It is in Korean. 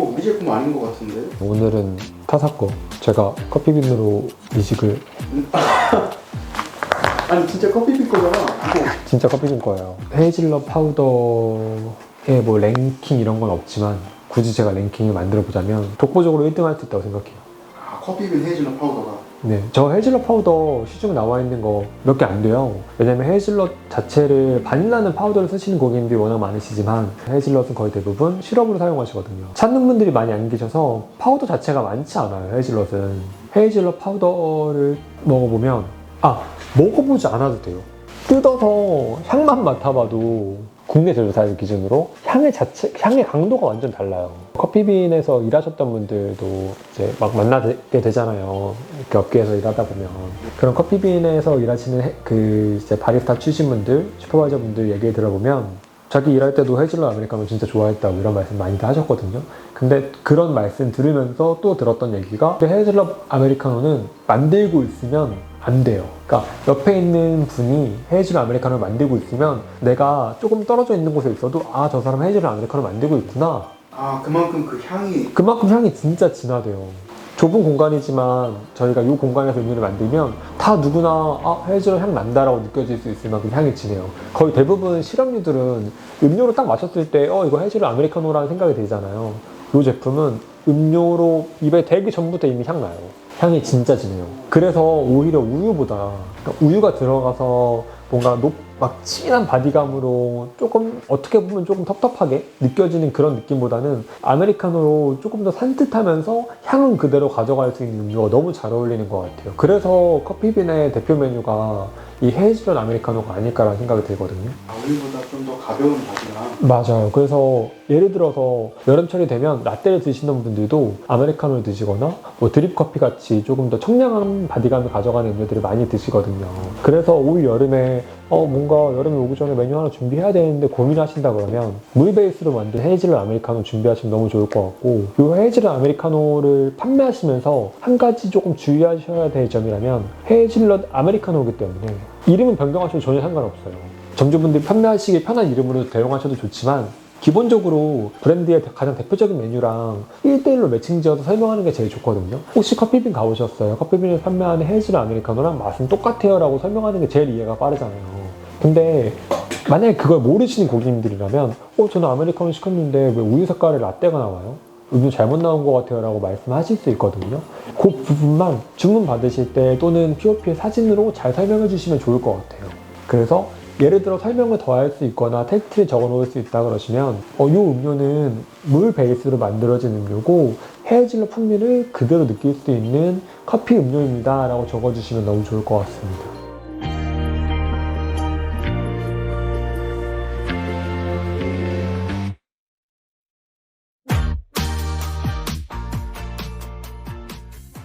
우리 제품 아닌 것 같은데? 오늘은 타사 거 제가 커피빈으로 이식을 아니 진짜 커피빈 거잖아. 이거 진짜 커피빈 거예요. 헤이즐넛 파우더의 뭐 랭킹 이런 건 없지만 굳이 제가 랭킹을 만들어 보자면 독보적으로 1등 할 수 있다고 생각해요. 아, 커피빈 헤이즐넛 파우더가 네, 저 헤이즐넛 파우더 시중에 나와 있는 거 몇 개 안 돼요. 왜냐면 헤이즐넛 자체를 바닐라는 파우더를 쓰시는 고객님들이 워낙 많으시지만 헤이즐넛은 거의 대부분 시럽으로 사용하시거든요. 찾는 분들이 많이 안 계셔서 파우더 자체가 많지 않아요. 헤이즐넛은 헤이즐넛 파우더를 먹어보면 아 먹어보지 않아도 돼요. 뜯어서 향만 맡아봐도 국내 제조사의 기준으로 향의 자체 향의 강도가 완전 달라요. 커피빈에서 일하셨던 분들도 이제 막 만나게 되잖아요. 이렇게 업계에서 일하다 보면 그런 커피빈에서 일하시는 해- 그 이제 바리스타 출신 분들, 슈퍼바이저 분들 얘기 들어보면 자기 일할 때도 헤즐넛 아메리카노 진짜 좋아했다고 이런 말씀 많이들 하셨거든요. 근데 그런 말씀 들으면서 또 들었던 얘기가 헤즐넛 아메리카노는 만들고 있으면 안 돼요. 그러니까 옆에 있는 분이 헤이즐넛 아메리카노를 만들고 있으면 내가 조금 떨어져 있는 곳에 있어도 아 저 사람 헤이즐넛 아메리카노 만들고 있구나. 아 그만큼 그 향이 그만큼 향이 진짜 진하대요. 좁은 공간이지만 저희가 이 공간에서 음료를 만들면 다 누구나 아 헤이즐넛 향 난다라고 느껴질 수 있을 만큼 향이 진해요. 거의 대부분 실험류들은 음료로 딱 마셨을 때 어 이거 헤이즐넛 아메리카노라는 생각이 들잖아요. 이 제품은 음료로 입에 대기 전부터 이미 향 나요. 향이 진짜 진해요. 그래서 오히려 우유보다 그러니까 우유가 들어가서 뭔가 높, 막 진한 바디감으로 조금 어떻게 보면 조금 텁텁하게 느껴지는 그런 느낌보다는 아메리카노로 조금 더 산뜻하면서 향은 그대로 가져갈 수 있는 음료가 너무 잘 어울리는 것 같아요. 그래서 커피빈의 대표 메뉴가 이 헤이즐넛 아메리카노가 아닐까라는 생각이 들거든요. 아, 우유보다 좀 더 가벼운 바디랑 맞아요. 그래서 예를 들어서 여름철이 되면 라떼를 드시는 분들도 아메리카노를 드시거나 뭐 드립 커피 같이 조금 더 청량한 바디감을 가져가는 음료들을 많이 드시거든요. 그래서 올 여름에 어 뭔가 여름에 오기 전에 메뉴 하나 준비해야 되는데 고민하신다 그러면 물 베이스로 만든 헤이즐넛 아메리카노 준비하시면 너무 좋을 것 같고 이 헤이즐넛 아메리카노를 판매하시면서 한 가지 조금 주의하셔야 될 점이라면 헤이즐넛 아메리카노이기 때문에 이름은 변경하셔도 전혀 상관없어요. 점주분들이 판매하시기 편한 이름으로 대용하셔도 좋지만 기본적으로 브랜드의 가장 대표적인 메뉴랑 1대1로 매칭 지어서 설명하는 게 제일 좋거든요. 혹시 커피빈 가보셨어요? 커피빈에서 판매하는 헤이즐 아메리카노랑 맛은 똑같아요 라고 설명하는 게 제일 이해가 빠르잖아요. 근데 만약에 그걸 모르시는 고객님들이라면 어 저는 아메리카노 시켰는데 왜 우유 색깔의 라떼가 나와요? 음료 잘못 나온 것 같아요 라고 말씀하실 수 있거든요. 그 부분만 주문 받으실 때 또는 POP의 사진으로 잘 설명해 주시면 좋을 것 같아요. 그래서 예를 들어 설명을 더 할 수 있거나 텍스트를 적어 놓을 수 있다 그러시면 어, 이 음료는 물 베이스로 만들어진 음료고 헤이즐넛 풍미를 그대로 느낄 수 있는 커피 음료입니다 라고 적어주시면 너무 좋을 것 같습니다.